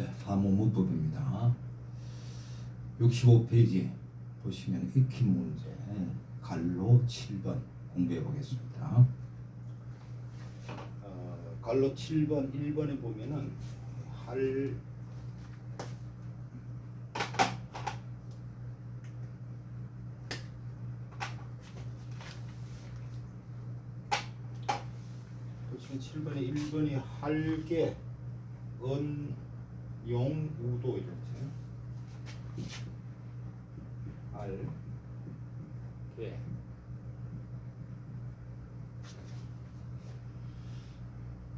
네, 한문 문법입니다. 65페이지 보시면 익힌 문제 갈로 7번 공부해 보겠습니다. 어, 갈로 7번 1번에 보면은 할 보시면 7번에 1번이 할개 은, 용, 우도 이렇게 할, 개.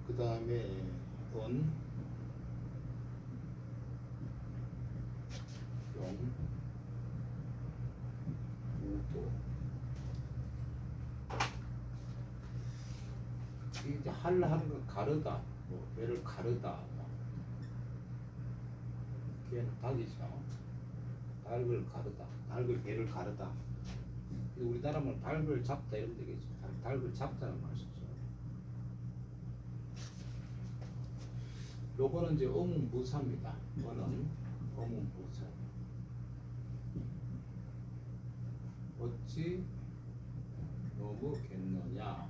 그 다음에 원, 영, 우도. 이제 할 하는 건 가르다, 뭐 배를 가르다. 뭐. 걔는 닭이죠. 닭을 가르다, 닭을 배를 가르다. 근데 우리나라면 닭을 잡다 이러면 되겠죠. 닭- 닭을 잡다는 말 쓰죠. 요거는 이제 어문부사입니다. 이거는 어문부사. 어찌 너무 겠느냐?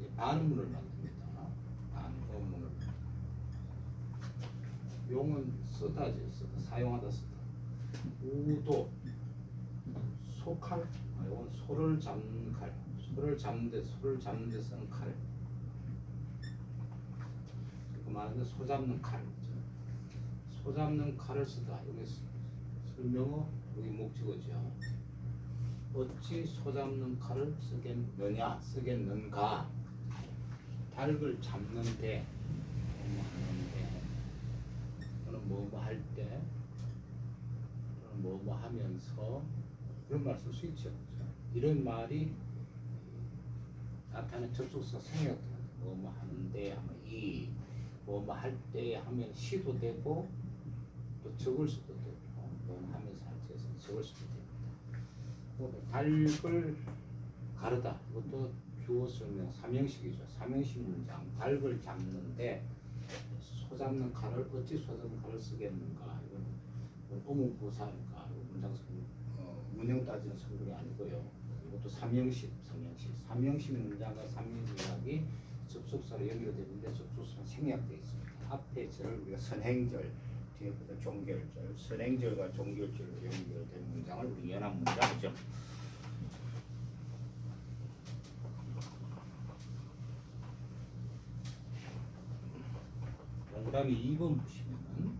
이 반문을 만듭니다. 반어문을. 용은 쓰다지 쓰다 사용하다 쓰다. 우도 소칼. 아, 이건 소를 잡는 칼. 소를 잡는데 소를 잡는데 쓰는 칼. 그 말하는 소 잡는 칼. 소 잡는 칼을 쓰다. 여기 스- 설명어 여기 목적어죠. 어찌 소 잡는 칼을 쓰겠느냐 쓰겠는가 닭을 잡는데 뭐뭐 하는데 또는 뭐뭐 할때 또는 뭐뭐 하면서 그런 말 쓸 수 있죠. 이런 말이 나타나는 접속사 생략 뭐뭐 하는데 하면 이 뭐뭐 할 때 하면 시도 되고 또 적을 수도 되고 뭐뭐 하면서 할 때에서 적을 수도 됩니다. 뭐 닭을 가르다 이것도 주어 설명 삼형식이죠. 삼형식 문장 닭을 잡는데 소 잡는 칼을 어찌 소 잡는 칼을 쓰겠는가 이건 어문부사니까 문장 성 어, 문형 따지는 성분이 아니고요. 이것도 삼형식 삼형식 삼형식 문장과 삼형식이 접속사로 연결되는데 접속사는 생략되어 있습니다. 앞에 절을 우리가 선행절 뒤에부터 종결절 선행절과 종결절로 연결되는 문장을 우리 연합 문장이죠. 동그라미 2번 보시면은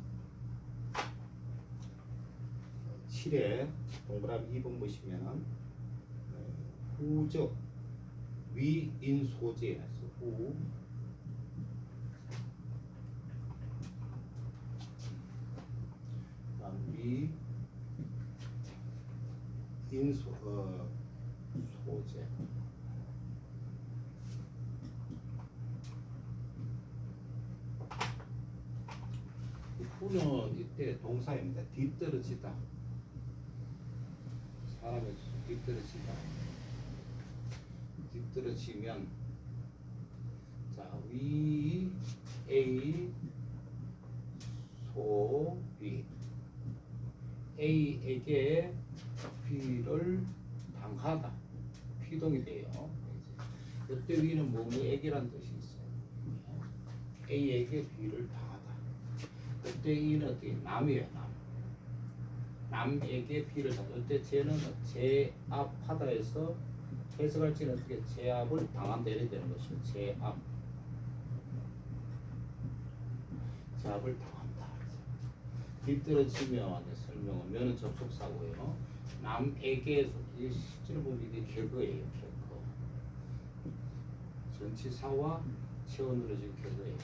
7에 동그라미 2번 보시면은 어, 후적 위인 소재에서 후. 위 인소 어, 소재 이 후는 이때 동사입니다. 뒤떨어지다. 사람의 뒤떨어지다. 뒤떨어지면 자 위 A 소비 A에게 B를 당하다. 피동이 돼요. 이때 위는 뭐뭐에게란 뜻이 있어요. A에게 B를 당하다. 그때? 이는 어떻게 남이에요 남. 남에게 피를 당할 때? 쟤는 제압하다에서 해석할 때는 어떻게 제압을 당한다 이래야 되는 것이죠 제압 제압을 당한다. 뒤떨어지면 설명은 면은 접속사고요. 남에게에서 이게 실제로 보면 이게 개거예요 개거 전치사와 체온으로 지금 개거예요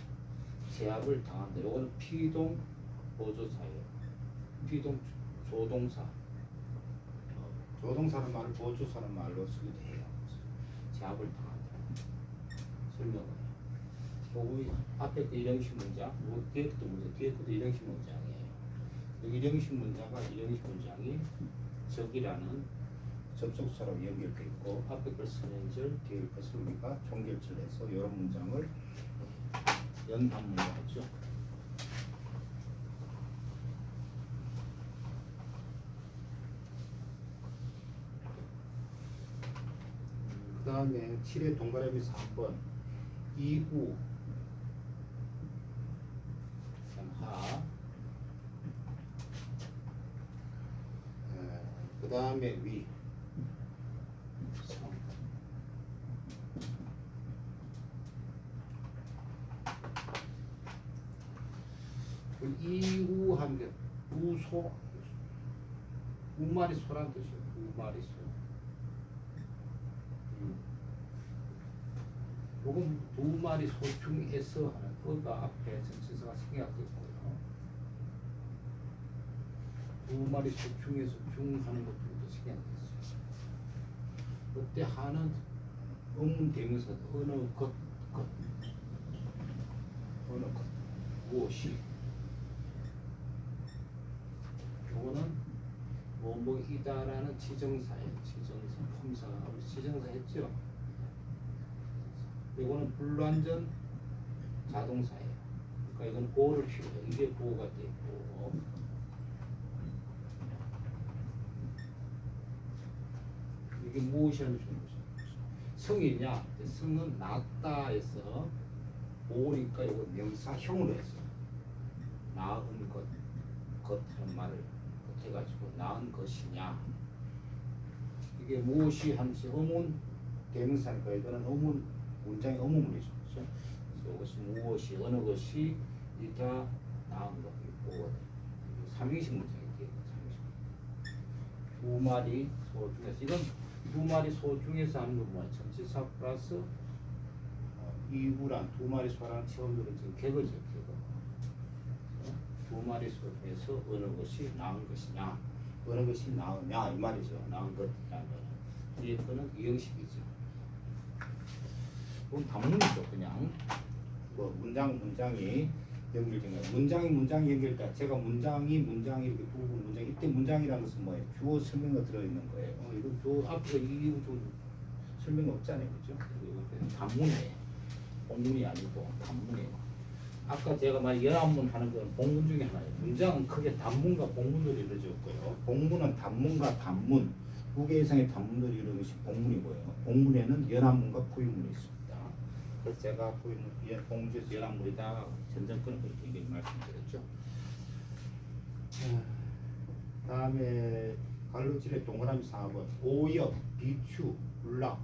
제압을 당한다. 이거는 피동 보조사예요. 피동 조동사. 어, 조동사는 말을 보조사는 말로 쓰기도 해요. 제압을 당한다. 설명을. 요거 앞에 그 일형식 문장, 요 뒤에 것도 문장, 뒤에 것도 일형식 문장이에요. 여기 일형식 문장과 일형식 문장이 적이라는 접속사로 연결돼 있고 앞에 걸 선행절, 뒤에 것을 우리가 종결절해서 이런 문장을 연단문이죠. 그 다음에 7의 동그라미 4번 이우 하. 그 다음에 위 소 우마리 소란 뜻이에요. 우마리 소. 음. 요건 두 마리 소 중에서 하는 어가 앞에 전치사가 생략됐고요. 두 마리 소 중에서 중 하는 것들도 생략됐어요. 그때 하는 음문 대명사 어느 것, 것 어느 것 무엇이 요거는 뭐뭐이다라는 지정사예요. 지정사, 품사. 우리 지정사 했죠? 이거는 불완전 자동사예요. 그러니까 이건 보호를 필요해요. 이게 보호가 돼 있고. 이게 무엇이라는 중요죠. 성이냐? 성은 낫다 해서 보호니까 이거 명사형으로 했어. 나은 것, 것 하는 말을 해가지고 나은 것이냐? 이게 무엇이 한지 의문 대명사니까 이거는 의문 문장의 의문문이죠. 그렇죠? 그래서 이것이 무엇이 어느 것이 이다 나은 것 있고 삼행식 문장이 되는 삼행식. 두 마리 소 중에서 이건 두 마리 소 중에서 하는 건 뭐야? 전치사 플러스 어, 이후란 두 마리 소라는 체험들은 지금 개거죠, 개거. 두 마리 소 중에서 어느 것이 나은 것이냐, 어느 것이 나으냐 이 말이죠. 나은 것이라는 거는. 이 거는 이형식이죠. 그건 단문이죠, 그냥. 뭐 문장 문장이 연결된 거예요. 문장이 문장이 연결돼. 제가 문장이 문장이 이렇게 두 부분 문장. 이때 문장이라는 것은 뭐예요? 주어 설명가 들어있는 거예요. 어, 이거 주 앞에 이거 좀 설명 없잖아요, 그죠? 단문이에요. 본문이 아니고 단문이에요. 아까 제가 말 열한문 하는 건 본문 중에 하나예요. 문장은 크게 단문과 본문으로 이루어졌고요. 본문은 단문과 단문 두 개 이상의 단문으로 이루어진 것이 본문이고요. 본문에는 열한문과 포유문이 있습니다. 그래서 제가 포유문 본문에서 열한문이다 전전권은 그렇게 말씀드렸죠. 다음에 갈로질의 동그라미 4번 오역, 비추, 불락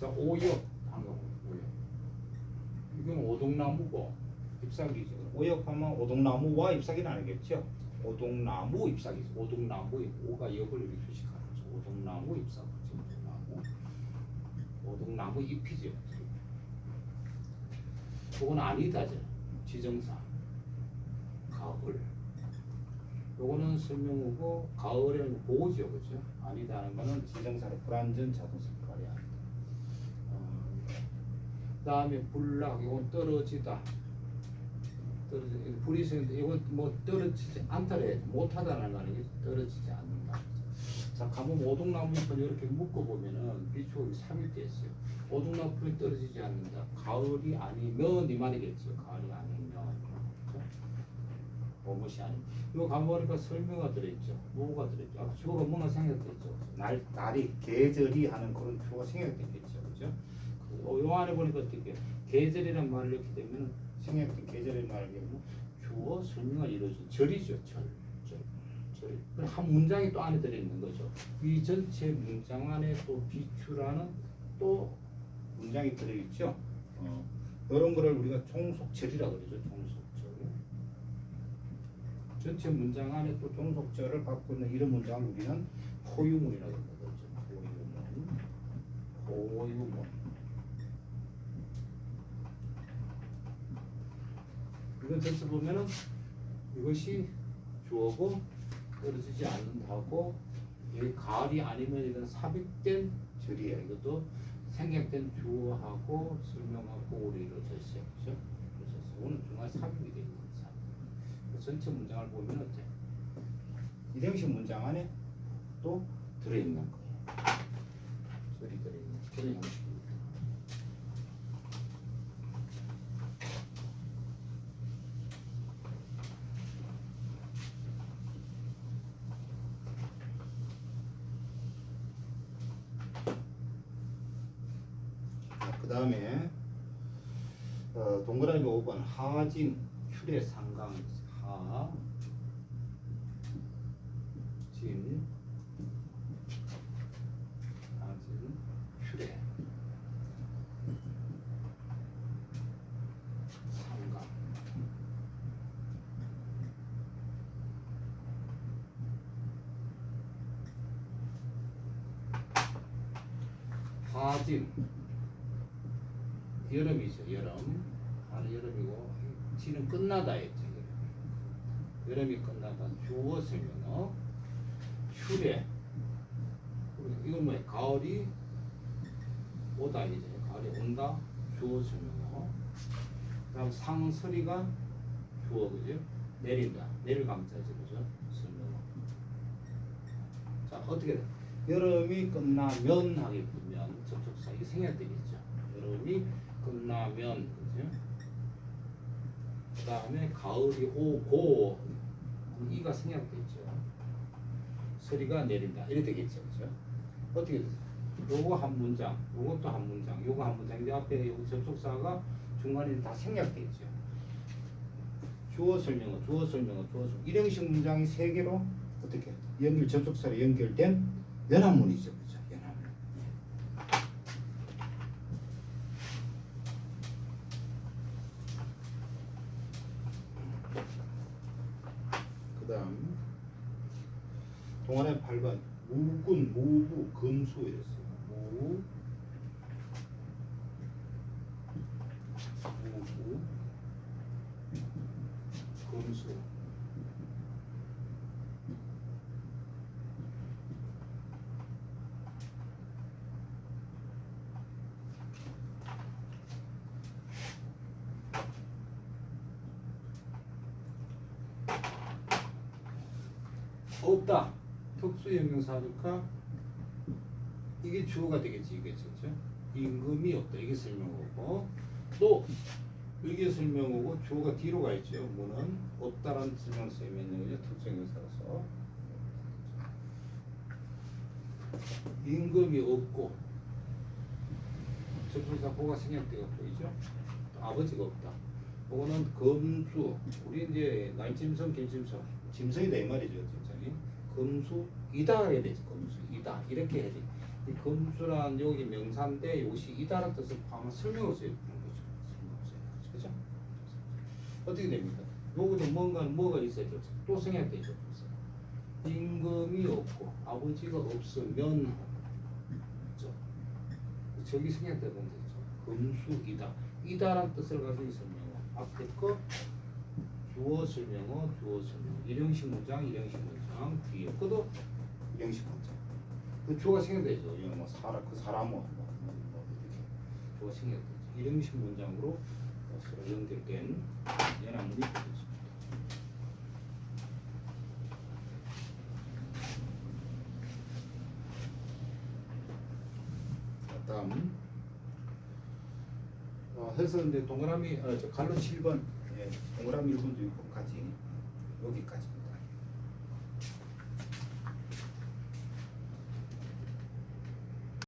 자 오역 방금 오역 이건 오동나무고 잎사귀죠. 오역하면 오동나무와 잎사귀는 아니겠죠? 오동나무 잎사귀죠 오동나무의 오가 역을 이렇게 표시하는 거죠. 오동나무 잎사귀죠 오동나무. 오동나무 잎이죠. 그건 아니다죠 지정사. 가을. 요거는 설명이고 가을에는 보호죠 그죠? 아니다는 거는 자동사 발휘한다 어, 그 다음에 불락 이건 떨어지다. 떨어지 불이 있는데 이건 뭐 떨어지지 않다래. 못하다는 말이 떨어지지 않는다. 자 가면 오동나무 잎은 이렇게 묶어 보면은 비추가 삽입돼 있어요. 오동나무 풀이 떨어지지 않는다. 가을이 아니면 이 말이겠죠. 가을이 아니면? 뭐뭇이 아니 이거 가보니까 설명가 들어있죠. 뭐가 들어있죠? 아, 주어가 뭔가 생략됐죠. 날, 날이 계절이 하는 그런 주어가 생략됐겠죠. 그죠 그, 요 안에 보니까 어떻게 계절이란 말을 넣게 되면 생략된 계절의 말을 되면 주어 설명가 이루어진 절이죠 절, 절, 절. 그한 문장이 또 안에 들어있는 거죠 이 전체 문장 안에 또 비추라는 또 문장이 들어있죠 어, 이런 거를 우리가 종속절이라 그러죠 종속절 전체 문장 안에 또 종속절을 갖고 있는 이런 문장을 우리는 포유문이라고 그러죠. 포유문. 포유문. 이건 전체 보면은 이것이 주어고 떨어지지 않는다고 여기 가을이 아니면 이건 삽입된 절이에요. 이것도 생략된 주어하고 설명하고 우리 이루어져 있어요. 그죠? 그래서 오늘 중간에 삽입이 되어 있는 삽입. 그 전체 문장을 보면 어때? 이형식 문장 안에 또 들어있는 거예요. 설이 들어있는 형식입니 다음에 어, 동그라미 5번 하진 출의 상강 하진 하진 상강. 하진 여름이죠 여름. 하는 여름이고 지는 끝나다 했죠 여름. 여름이 끝나다 주어 설명어 휴례 이건 뭐야 가을이 오다 이제 가을이 온다 주어 설명어 그다음 상설이가 주어 그죠? 내린다. 내릴 감자지 그죠? 설명어 자 어떻게 돼? 여름이 끝나면 하게 보면 접촉사 이게 생략되겠죠. 여름이 끝나면? 그 다음에 가을이 오고 이가 생략되죠. 서리가 내린다 이래 되겠죠, 그죠? 어떻게? 요거 한 문장, 요것도 한 문장, 요거 한 문장인데 앞에 요 접촉사가 중간에 다 생략되죠. 주어 설명어, 주어 설명어, 주어 설명 일형식 문장이 세 개로 어떻게 연결 접촉사로 연결된 연합문이죠, 그죠? 연합문. 그다음 동안의 8번 무군 무부 금수 이랬어요. 무 무부 금수 없다. 특수 형용사니까 이게 주어가 되겠지 이게 그죠? 임금이 없다 이게 설명어고 또 이게 설명어고 주어가 뒤로 가 있죠. 뭐는 없다라는 설명 쓰이면 이제 특수 형용사라서 임금이 없고 접속사 보가 생략되어 보이죠? 또 아버지가 없다. 그거는 검수 우리 이제 날짐승 길짐승 짐승이다 이 말이죠 짐승이 검수 이다 해야 되지 검수 이다 이렇게 해야 돼. 이 검수란 여기 명사인데 이것이 이다라는 뜻을 포함한 써야 되는 거죠. 어떻게 됩니까? 요거는 뭔가 뭐가 있어야 되죠. 또 생략 되죠. 벌써. 임금이 없고 아버지가 없으면 그죠? 저기 생략되는 거죠. 검수이다. 이다란 뜻을 가진 설명어. 앞에 거 주어 설명어, 주어 설명어. 일형식 문장, 일형식 문장. 뒤에 거도 일형식 문장. 그 주어가 생략되죠. 이거 뭐 사람 그 사람 뭐, 뭐, 뭐, 뭐 이렇게 주어가 생략되죠. 일형식 문장으로 어, 서로 연결된 연합문이 되겠습니다. 자, 다음 어, 해서 이제 동그라미 어, 저 갈로 7번 예, 동그라미 1번도 6번까지 여기까지